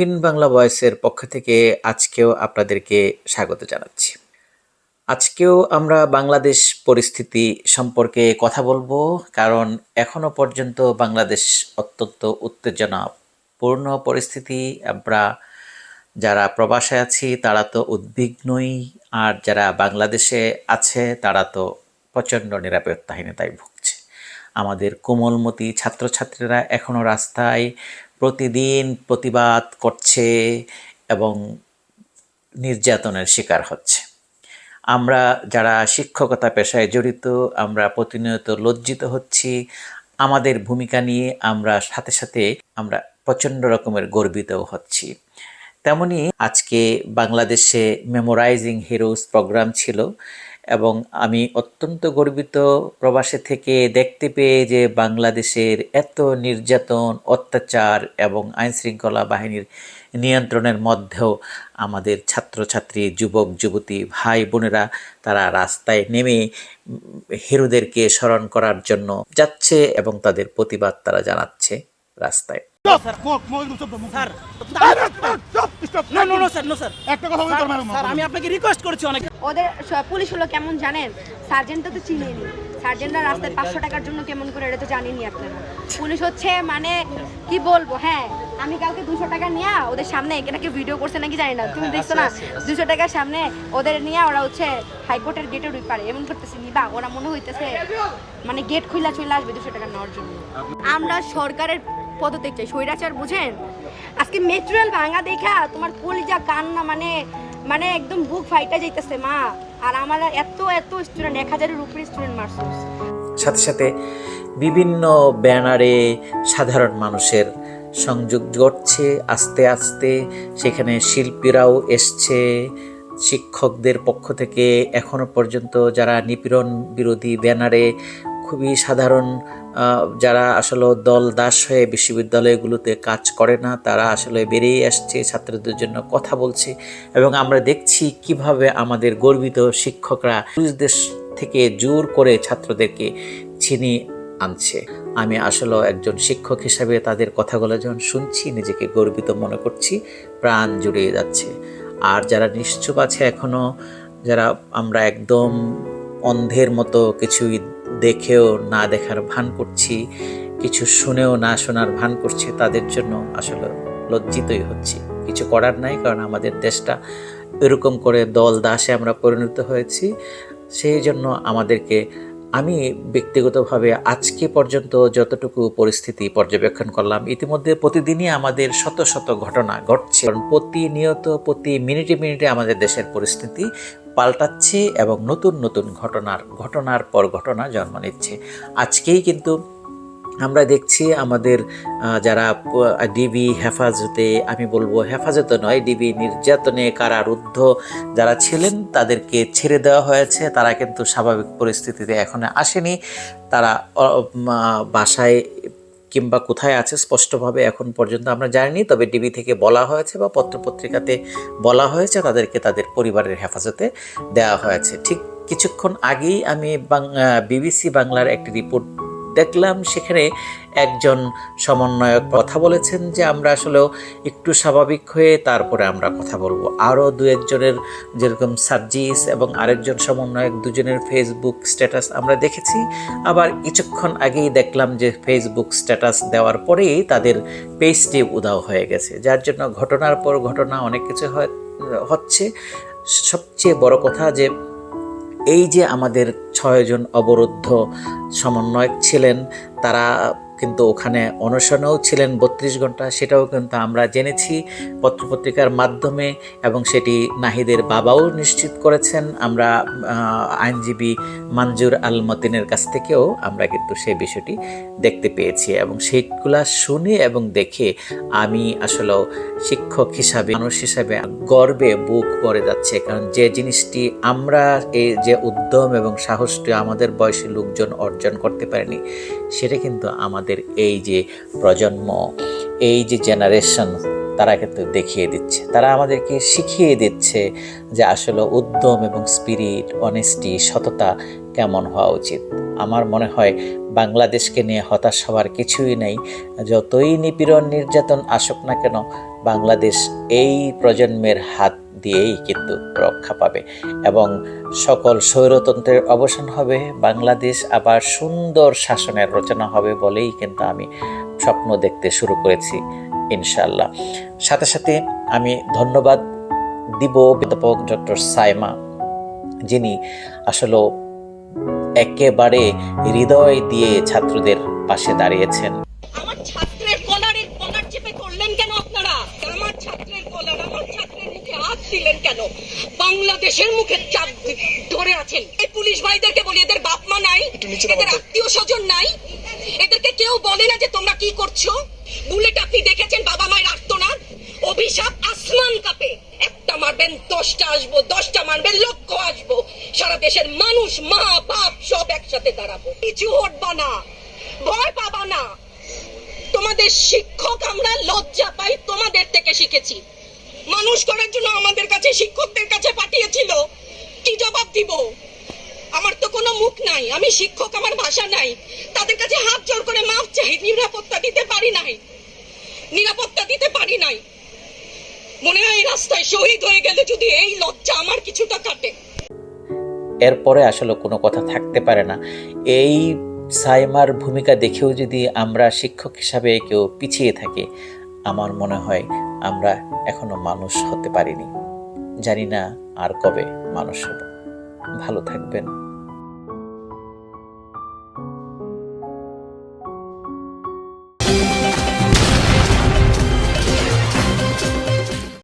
ফিন বাংলা ভয়েসের পক্ষ থেকে আজকেও আপনাদেরকে স্বাগত জানাচ্ছি। আজকেও আমরা বাংলাদেশ পরিস্থিতি সম্পর্কে কথা বলব, কারণ এখনও পর্যন্ত বাংলাদেশ অত্যন্ত উত্তেজনাপূর্ণ পরিস্থিতি। আমরা যারা প্রবাসে আছি, তারা তো উদ্বিগ্নই, আর যারা বাংলাদেশে আছে, তারা তো প্রচণ্ড নিরাপত্তাহীনতায় ভুগছে। আমাদের কোমলমতি ছাত্রছাত্রীরা এখনও রাস্তায় প্রতিদিন প্রতিবাদ করছে এবং নির্যাতনের শিকার হচ্ছে। আমরা যারা শিক্ষকতা পেশায় জড়িত, আমরা প্রতিনিয়ত লজ্জিত হচ্ছি। আমাদের ভূমিকা নিয়ে আমরা সাথে সাথে আমরা প্রচণ্ড রকমের গর্বিতও হচ্ছি। তেমনি আজকে বাংলাদেশে মেমোরাইজিং হিরোজ প্রোগ্রাম ছিল। এবং আমি অত্যন্ত গর্বিত প্রবাসে থেকে দেখতে পেয়ে যে বাংলাদেশের এত নির্যাতন অত্যাচার এবং আইনশৃঙ্খলা বাহিনীর নিয়ন্ত্রণের মধ্যেও আমাদের ছাত্রছাত্রী যুবক যুবতী ভাই বোনেরা তারা রাস্তায় নেমে হিরোদেরকে স্মরণ করার জন্য যাচ্ছে এবং তাদের প্রতিবাদ তারা জানাচ্ছে রাস্তায় মুখ মুখ একদম চুপ মুখ স্যার চুপ স্টপ না no no sir no sir একটা কথা বলতে পারবেন স্যার আমি আপনাকে রিকোয়েস্ট করেছি অনেক। ওদের পুলিশ হলো কেমন জানেন? সার্জেন্টটা তো চিনেনি। সার্জেন্টরা রাস্তায় পাঁচশো টাকার জন্য কেমন করে এটা তো জানেনি আপনারা। পুলিশ হচ্ছে মানে কি বলব হ্যাঁ আমি কালকে দুশো টাকা নিয়ে ওদের সামনে ভিডিও করছে নাকি জানি না। তুমি দেখছ না? দুশো টাকার সামনে ওদের নিয়ে ওরা হচ্ছে হাইকোর্টের গেটের ওই পারে এমন করতেছে নিবা ওরা মনে হইতেছে মানে গেট খুইলা চলে আসবে দুশো টাকা নেওয়ার জন্য। আমরা সরকারের পদত্যাগ চাই। স্বৈরাচার বুঝেন? আজকে মেটেরিয়াল ভাঙা দেখা, তোমার কলিজা কান্না মানে মানে একদম বুক ফাইটা যাইতেছে, মা। আর আমার এত এত স্টুডেন্ট এক হাজারের উপরে স্টুডেন্ট মারছস সাথে সাথে বিভিন্ন ব্যানারে সাধারণ মানুষের সংযোগ ঘটছে, আস্তে আস্তে। সেখানে শিল্পীরাও এসছে, শিক্ষকদের পক্ষ থেকে এখনও পর্যন্ত যারা নিপীড়ন বিরোধী ব্যানারে খুবই সাধারণ যারা আসলে দল দাস হয়ে বিশ্ববিদ্যালয়গুলোতে কাজ করে না, তারা আসলে বেরিয়ে আসছে, ছাত্রদের জন্য কথা বলছে এবং আমরা দেখছি কীভাবে আমাদের গর্বিত শিক্ষকরা দেশ থেকে জোর করে ছাত্রদেরকে ছিনিয়ে আনছে। আমি আসলে একজন শিক্ষক হিসাবে তাদের কথাগুলো যখন শুনছি, নিজেকে গর্বিত মনে করছি, প্রাণ জুড়িয়ে যাচ্ছে। আর যারা নিশ্চুপ আছে এখনও যারা আমরা একদম অন্ধের মতো কিছুই দেখেও না দেখার ভান করছি, কিছু শুনেও না শোনার ভান করছি, তাদের জন্য আসলে লজ্জিতই হচ্ছি। কিছু করার নাই, কারণ আমাদের দেশটা এরকম করে দল দাসে আমরা পরিণত হয়েছি। সেই জন্য আমাদেরকে, আমি ব্যক্তিগতভাবে আজকে পর্যন্ত যতটুকু পরিস্থিতি পর্যবেক্ষণ করলাম, ইতিমধ্যে প্রতিদিনই আমাদের শত শত ঘটনা ঘটছে। কারণ প্রতিনিয়ত, প্রতি মিনিটে মিনিটে আমাদের দেশের পরিস্থিতি পাল্টাচ্ছে এবং নতুন নতুন ঘটনার ঘটনার পর ঘটনা জন্ম নিচ্ছে। আজকেই কিন্তু আমরা দেখছি আমাদের যারা ডিবি হেফাজতে, আমি বলব হেফাজতে নয়, ডিবি নির্যাতনে কারারুদ্ধ যারা ছিলেন, তাদেরকে ছেড়ে দেওয়া হয়েছে। তারা কিন্তু স্বাভাবিক পরিস্থিতিতে এখনও আসেনি। তারা বাসায় কিংবা কোথায় আছে স্পষ্টভাবে এখন পর্যন্ত আমরা জানিনি, তবে ডিবি থেকে বলা হয়েছে বা পত্রপত্রিকাতে বলা হয়েছে, তাদেরকে তাদের পরিবারের হেফাজতে দেওয়া হয়েছে। ঠিক কিছুক্ষণ আগেই আমি বিবিসি বাংলার একটি রিপোর্ট দেখলাম সেখানে একজন সমন্বয়ক কথা বলেছেন যে আমরা আসলেও একটু স্বাভাবিক হয়ে তারপরে আমরা কথা বলব। আরও দু একজনের যেরকম সার্জিস এবং আরেকজন সমন্বয়ক দুজনের ফেসবুক স্ট্যাটাস আমরা দেখেছি। আবার কিছুক্ষণ আগেই দেখলাম যে ফেসবুক স্ট্যাটাস দেওয়ার পরেই তাদের পেজটি উদাও হয়ে গেছে, যার জন্য ঘটনার পর ঘটনা অনেক কিছু হয়- হচ্ছে। সবচেয়ে বড় কথা যে এই যে আমাদের ছয়জন অবরুদ্ধ সমন্বয়ক ছিলেন তারা কিন্তু ওখানে অনশনেও ছিলেন বত্রিশ ঘণ্টা। সেটাও কিন্তু আমরা জেনেছি পত্রপত্রিকার মাধ্যমে এবং সেটি নাহিদের বাবাও নিশ্চিত করেছেন। আমরা আইনজীবী মঞ্জুর আল মতিনের কাছ থেকেও আমরা কিন্তু সেই বিষয়টি দেখতে পেয়েছি এবং সেইগুলা শুনে এবং দেখে আমি আসলে শিক্ষক হিসাবে, মানুষ হিসাবে গর্বে বুক ভরে যাচ্ছে। কারণ যে জিনিসটি আমরা এই যে উদ্যম এবং সাহসটি আমাদের বয়সী লোকজন অর্জন করতে পারেনি, সেটা কিন্তু আমাদের এই যে প্রজন্ম, এই যে জেনারেশন তারা কিন্তু দেখিয়ে দিচ্ছে। তারা আমাদেরকে শিখিয়ে দিচ্ছে যে আসলে উদ্যম এবং স্পিরিট অনেস্টি সততা কেমন হওয়া উচিত। আমার মনে হয় বাংলাদেশকে নিয়ে হতাশ হওয়ার কিছুই নেই। যতই নিপীড়ন, নির্যাতন আসুক না কেন, বাংলাদেশ এই প্রজন্মের হাত দিয়েই কিন্তু রক্ষা পাবে। এবং সকল স্বৈরতন্ত্রের অবসান হবে, বাংলাদেশ আবার সুন্দর শাসনের রচনা হবে বলেই কিন্তু আমি স্বপ্ন দেখতে শুরু করেছি ইনশাল্লাহ সাথে সাথে আমি ধন্যবাদ দিব অধ্যাপক ডক্টর সাইমা, যিনি আসলে একেবারে হৃদয় দিয়ে ছাত্রদের পাশে দাঁড়িয়েছেন। আমার ছাত্রের কলারে চেপে করলেন কেন আপনারা? আমার ছাত্রের কলার, আমার হাত দিলেন কেন? বাংলাদেশের মুখে চাপ ধরে আছেন। এই পুলিশ ভাইদেরকে বলি এদের বাপ মা নাই এদের আত্মীয় স্বজন নাই। এদেরকে কেউ বলে না যে তোমরা কি করছ। বুলেট আপনি দেখেছেন বাবা মায়ের আর্তনাদ? অভিশাপ আসমান কাপে। একটা মারবেন দশটা আসব দশটা মারবেন লক্ষ আসব। সারা দেশের মানুষ মা বাপ সব একসাথে দাঁড়াবো। কিছু হটবা না ভয় পাবা না। তোমাদের শিক্ষক আমরা লজ্জা পাই তোমাদের থেকে শিখেছি। মানুষ করার জন্য আমাদের কাছে, শিক্ষকদের কাছে পাঠিয়েছিল। কি জবাব দিব? আমার তো কোনো মুখ নাই। আমি শিক্ষক, আমার ভাষা নাই। তাদের কাছে হাত জোর করে মাফ চাই। নিরাপত্তা দিতে পারি নাই। নিরাপত্তা দিতে পারি নাই। মনে হয় রাস্তায় শহীদ হয়ে গেলে যদি এই লজ্জা আমার কিছুটা কাটে। এরপরে আসলে কোনো কথা থাকতে পারে না। এই সাইমার ভূমিকা দেখেও যদি আমরা শিক্ষক হিসাবে কেউ পিছিয়ে থাকি আমার মনে হয় আমরা এখনও মানুষ হতে পারিনি। জানি না আর কবে মানুষ হব। ভালো থাকবেন।